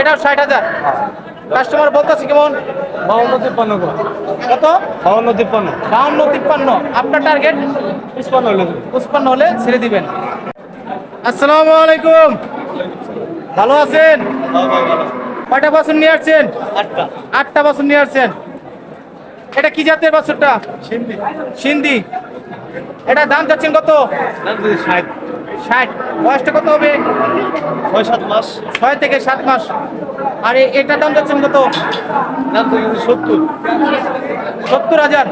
এটাও ষাট হাজার। কাস্টমার বলতেছে কেমন? বাউন্ন তিপ্পান্ন কত? বাউন্ন তিপ্পান্ন। বাউন্ন তিপ্পান্ন। আপনার টার্গেট তিপ্পান্ন হলে উৎপন্ন হলে ছেড়ে দিবেন। আসসালামু আলাইকুম। ভালো আছেন? কয়টা বছর নিয়ে আসছেন? আটটা। আটটা বছর নিয়ে আসছেন। এটা কি জাতের বছরটা সিন্ধি সিন্ধি এটা দাম চাচ্ছেন কত? ষাট। ষাট। বয়সটা কত হবে? ছয় সাত মাস। ছয় থেকে সাত মাস। আর এটার দাম চাচ্ছেন কত? দাম সত্তর। সত্তর হাজার?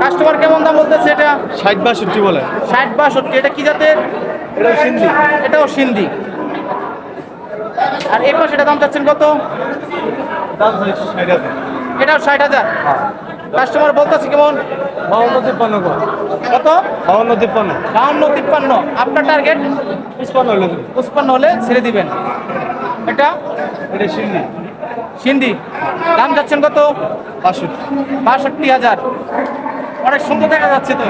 কাস্টমার কেমন দাম বলতেছে এটা? ষাট বাষট্টি বলে। ষাট বাষট্টি। এটা কি জাতের? এটা সিন্ধি। এটাও সিন্ধি। আর এই পাশে এটা দাম চাচ্ছেন কত? দাম এটাও ষাট হাজার। কাস্টমার বলতেছে কেমন? বাউন্ন তিপ্পান্ন কত? বাউন্ন তিপ্পান্ন। বাউন্ন তিপ্পান্ন। আপনার টার্গেট তিপ্পান্ন হলে উৎপন্ন হলে ছেড়ে দিবেন। এটা? এটা সিন্ধি। সিন্ধি। দাম যাচ্ছেন কত? বাষট্টি। বাষট্টি হাজার। অনেক সুন্দর দেখা যাচ্ছে তো।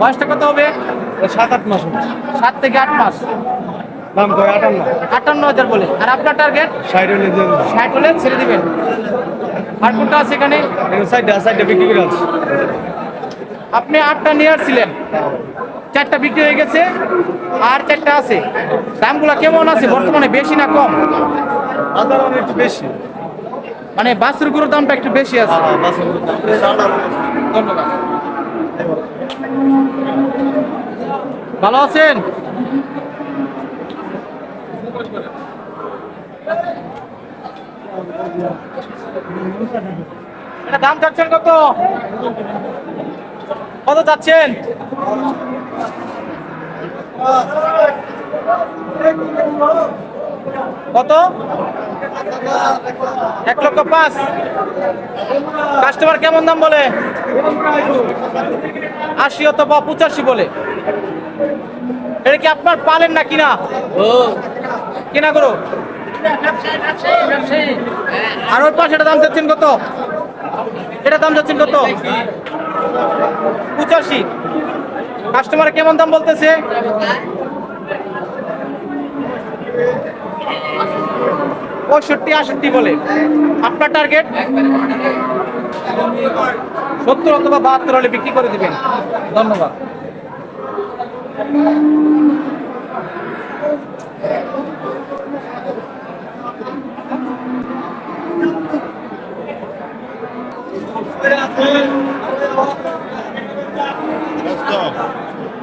বয়সটা কত হবে? সাত আট মাস সাত থেকে আট মাস। দাম কয়? আটান্ন। আটান্ন হাজার বলে। আর আপনার টার্গেট ষাট হলে ষাট হলে ছেড়ে দিবেন। আর কোনটা আছে এখানে? এটা সাইডে সাইডে বিক্রি করে আছে আপনি আটটা নিয়ে আসছিলেন। চারটা বিক্রি হয়ে গেছে আর চারটা আছে। দামগুলো কেমন আছে? বর্তমানে বেশি না কম? বাজার একটু বেশি। মানে বাসেরগুলোর দামটা একটু বেশি আছে। হ্যাঁ ধন্যবাদ। ভালো আছেন? এটা দাম চাচ্ছেন কত? কত চাচ্ছেন? কত? এক লক্ষ পাঁচ। কাস্টমার কেমন দাম বলে? আশি অথবা পঁচাশি বলে। এটা কি আপনার পালেন না কিনা? কিনা করো আর ওই পাশে এটা দাম চাচ্ছেন কত? এটা দাম চাচ্ছেন কত? পঁচাশি। কাস্টমার কেমন দাম বলতেছে? পঁয়ষট্টি আষট্টি বলে। আপনার টার্গেট সত্তর অথবা বাহাত্তর হলে বিক্রি করে দিবেন। ধন্যবাদ। Let's go.